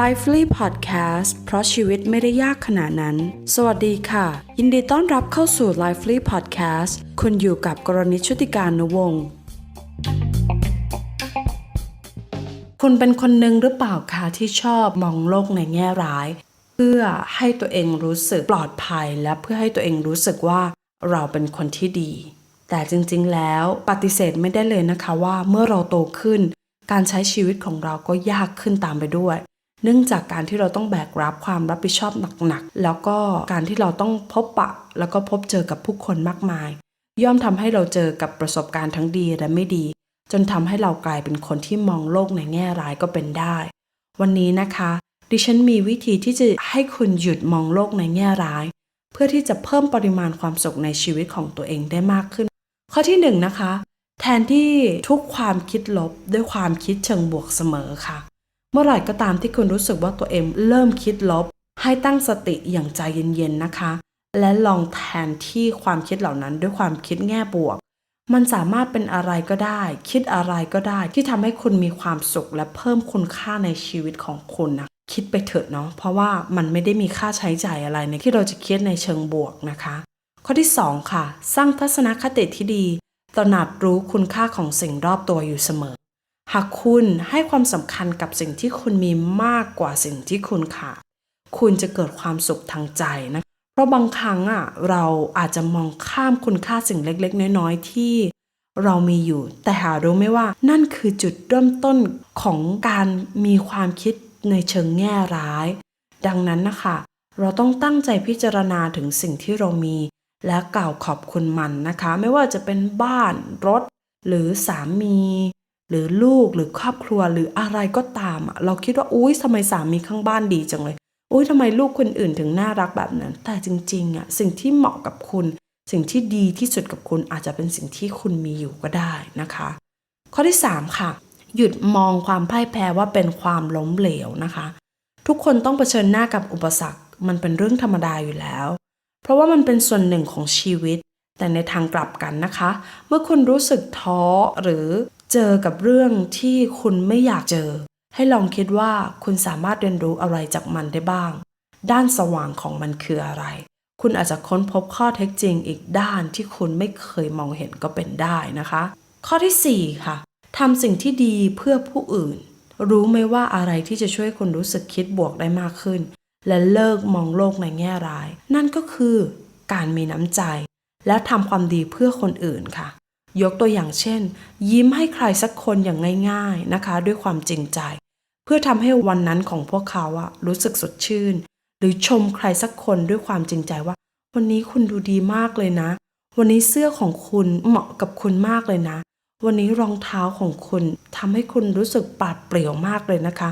Lively Podcast เพราะชีวิตไม่ได้ยากขนาดนั้น สวัสดีค่ะ ยินดีต้อนรับเข้าสู่ Lively Podcast คุณอยู่กับกรณิตชุติการนุวงศ์คุณเป็นคนหนึ่งหรือเปล่าคะที่ชอบมองโลกในแง่ร้าย เพื่อให้ตัวเองรู้สึกปลอดภัย และเพื่อให้ตัวเองรู้สึกว่าเราเป็นคนที่ดี แต่จริงๆ แล้วปฏิเสธไม่ได้เลยนะคะว่าเมื่อเราโตขึ้น การใช้ชีวิตของเราก็ยากขึ้นตามไปด้วย เนื่องจากการที่เราต้องแบกรับความรับผิดชอบหนักๆ แล้วก็การที่เราต้องพบปะ แล้วก็พบเจอกับผู้คนมากมาย ย่อมทำให้เราเจอกับประสบการณ์ทั้งดีและไม่ดี จนทำให้เรากลายเป็นคนที่มองโลกในแง่ร้ายก็เป็นได้ วันนี้นะคะ ดิฉันมีวิธีที่จะให้คุณหยุดมองโลกในแง่ร้าย เพื่อที่จะเพิ่มปริมาณความสุขในชีวิตของตัวเองได้มากขึ้น ข้อที่หนึ่งนะคะ แทนที่ทุกความคิดลบด้วยความคิดเชิงบวกเสมอค่ะ เมื่อไหร่ก็ตามที่คุณรู้สึกว่าตัวเองเริ่มคิดลบ ให้ตั้งสติอย่างใจเย็นๆนะคะ และลองแทนที่ความคิดเหล่านั้นด้วยความคิดแง่บวก มันสามารถเป็นอะไรก็ได้ คิดอะไรก็ได้ที่ทำให้คุณมีความสุขและเพิ่มคุณค่าในชีวิตของคุณนะคิดไปเถอะเนาะเพราะว่ามันไม่ได้มีค่าใช้จ่ายอะไรในที่เราจะคิดในเชิงบวกนะคะ ข้อที่ 2 ค่ะ สร้างทัศนคติที่ดีตระหนักรู้คุณค่าของสิ่งรอบตัวอยู่เสมอ หากคุณให้ความสำคัญกับสิ่งที่คุณมีมากกว่าสิ่งที่คุณขาดคุณจะเกิดความสุขทางใจนะเพราะบางครั้งอะเราอาจจะมองข้ามคุณค่าสิ่งเล็กๆ น้อยๆ ที่เรามีอยู่ แต่หารู้ไหมว่า นั่นคือจุดเริ่มต้นของการมีความคิดในเชิงแง่ร้าย ดังนั้นนะคะ เราต้องตั้งใจพิจารณาถึงสิ่งที่เรามี และกล่าวขอบคุณมันนะคะ ไม่ว่าจะเป็นบ้านรถ หรือสามี หรือลูกหรือครอบครัวหรืออะไรก็ตามอะเราคิดว่าอุ้ยทำไมสามีข้างบ้านดีจังเลยอุ้ยทำไมลูกคนอื่นถึงน่ารักแบบนั้น แต่จริงๆอะสิ่งที่เหมาะกับคุณ สิ่งที่ดีที่สุดกับคุณอาจจะเป็นสิ่งที่คุณมีอยู่ก็ได้นะคะ ข้อที่ 3 ค่ะ หยุดมองความพ่ายแพ้ว่าเป็นความล้มเหลวนะคะ ทุกคนต้องเผชิญหน้ากับอุปสรรค มันเป็นเรื่องธรรมดาอยู่แล้ว เพราะว่ามันเป็นส่วนหนึ่งของชีวิตแต่ในทางกลับกันนะคะ เมื่อคุณรู้สึกท้อหรือ เจอกับเรื่องที่คุณไม่อยากเจอ ให้ลองคิดว่าคุณสามารถเรียนรู้อะไรจากมันได้บ้าง ด้านสว่างของมันคืออะไร คุณอาจจะค้นพบข้อเท็จจริงอีกด้านที่คุณไม่เคยมองเห็นก็เป็นได้นะคะ ข้อทีสี่4 ค่ะทำสิ่งที่ดีเพื่อผู้อื่น รู้ไหมว่าอะไรที่จะช่วยคุณรู้สึกคิดบวกได้มากขึ้น และเลิกมองโลกในแง่ร้าย นั่นก็คือการมีน้ำใจ และทำความดีเพื่อคนอื่นค่ะ ยกตัวอย่างเช่น ยิ้มให้ใครสักคนอย่างง่าย ๆนะคะ ด้วยความจริงใจ เพื่อทำให้วันนั้นของพวกเขาอะรู้สึกสดชื่น หรือชมใครสักคนด้วยความจริงใจว่า วันนี้คุณดูดีมากเลยนะ วันนี้เสื้อของคุณเหมาะกับคุณมากเลยนะ วันนี้รองเท้าของคุณทำให้คุณรู้สึกปราดเปรี่ยวมากเลยนะคะ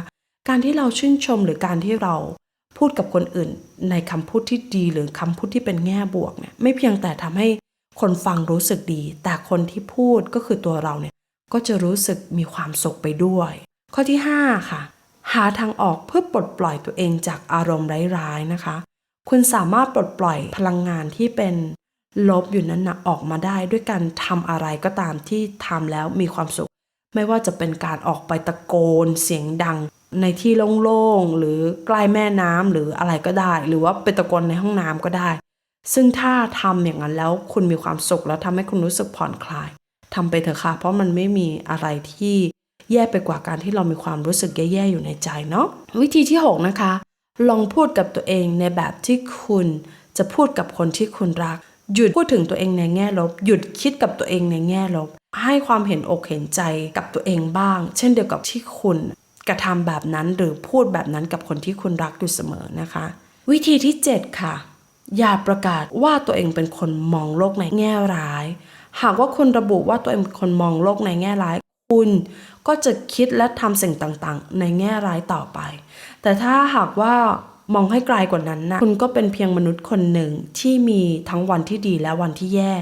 การที่เราชื่นชมหรือการที่เราพูดกับคนอื่นในคำพูดที่ดีหรือคำพูดที่เป็นแง่บวกเนี่ยไม่เพียงแต่ทำให้ คนฟังรู้สึกดี แต่คนที่พูดก็คือตัวเราเนี่ยก็จะรู้สึกมีความสุขไปด้วย ข้อที่ 5 ค่ะ หาทางออกเพื่อปลดปล่อยตัวเองจากอารมณ์ร้ายๆนะคะ คุณสามารถปลดปล่อยพลังงานที่เป็นลบอยู่นั้นนะออกมาได้ด้วยการทำอะไรก็ตามที่ทำแล้วมีความสุข ไม่ว่าจะเป็นการออกไปตะโกนเสียงดังในที่โล่งๆ หรือใกล้แม่น้ำหรืออะไรก็ได้ หรือว่าไปตะโกนในห้องน้ำก็ได้ ซึ่งถ้าทำอย่างนั้นแล้วคุณมีความสุขแล้วทำให้คุณรู้สึกผ่อนคลายทำไปเถอะค่ะ เพราะมันไม่มีอะไรที่แย่ไปกว่าการที่เรามีความรู้สึกแย่ๆอยู่ในใจเนาะวิธีที่ 6 นะคะ ลองพูดกับตัวเองในแบบที่คุณจะพูดกับคนที่คุณรัก หยุดพูดถึงตัวเองในแง่ลบ หยุดคิดกับตัวเองในแง่ลบ ให้ความเห็นอกเห็นใจกับตัวเองบ้าง เช่นเดียวกับที่คุณกระทำแบบนั้นหรือพูดแบบนั้นกับคนที่คุณรักอยู่เสมอนะคะ วิธีที่ 7 ค่ะ อย่าประกาศว่าตัวเองเป็นคนมองโลกในแง่ร้าย หากว่าคุณระบุว่าตัวเองเป็นคนมองโลกในแง่ร้าย คุณก็จะคิดและทำสิ่งต่างๆ ในแง่ร้ายต่อไป แต่ถ้าหากว่ามองให้ไกลกว่านั้นนะคุณก็เป็นเพียงมนุษย์คนหนึ่งที่มีทั้งวันที่ดีและวันที่แย่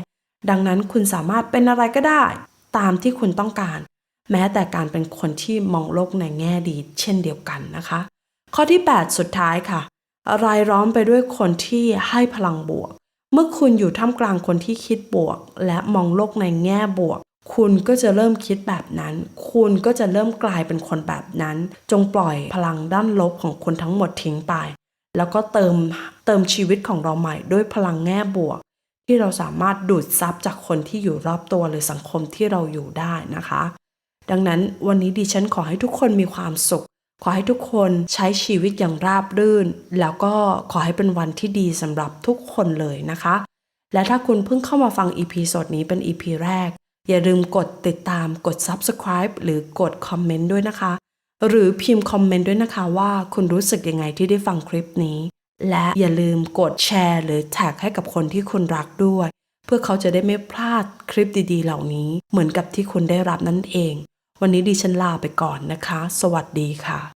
ดังนั้นคุณสามารถเป็นอะไรก็ได้ ตามที่คุณต้องการ แม้แต่การเป็นคนที่มองโลกในแง่ดี เช่นเดียวกันนะคะ ข้อที่ 8 สุดท้ายค่ะ รายล้อมไปด้วยคนที่ให้พลังบวก เมื่อคุณอยู่ท่ามกลางคนที่คิดบวก และมองโลกในแง่บวก คุณก็จะเริ่มคิดแบบนั้น คุณก็จะเริ่มกลายเป็นคนแบบนั้น จงปล่อยพลังด้านลบของคุณทั้งหมดทิ้งไป แล้วก็เติมเติมชีวิตของเราใหม่ด้วยพลังแง่บวก ที่เราสามารถดูดซับจากคนที่อยู่รอบตัวหรือสังคมที่เราอยู่ได้นะคะ ดังนั้นวันนี้ดิฉันขอให้ทุกคนมีความสุข ขอให้ทุกคนใช้ชีวิตอย่างราบรื่น แล้วก็ขอให้เป็นวันที่ดีสำหรับทุกคนเลยนะคะ และถ้าคุณเพิ่งเข้ามาฟัง EP สดนี้เป็น EP แรก อย่าลืมกดติดตามกด Subscribe หรือกดคอมเมนต์ด้วยนะคะ หรือพิมพ์คอมเมนต์ด้วยนะคะว่าคุณรู้สึกยังไงที่ได้ฟังคลิปนี้ และอย่าลืมกดแชร์หรือแท็กให้กับคนที่คุณรักด้วย เพื่อเขาจะได้ไม่พลาดคลิปดีๆ เหล่านี้ เหมือนกับที่คุณได้รับนั่นเอง วันนี้ดิฉันลาไปก่อนนะคะ สวัสดีค่ะ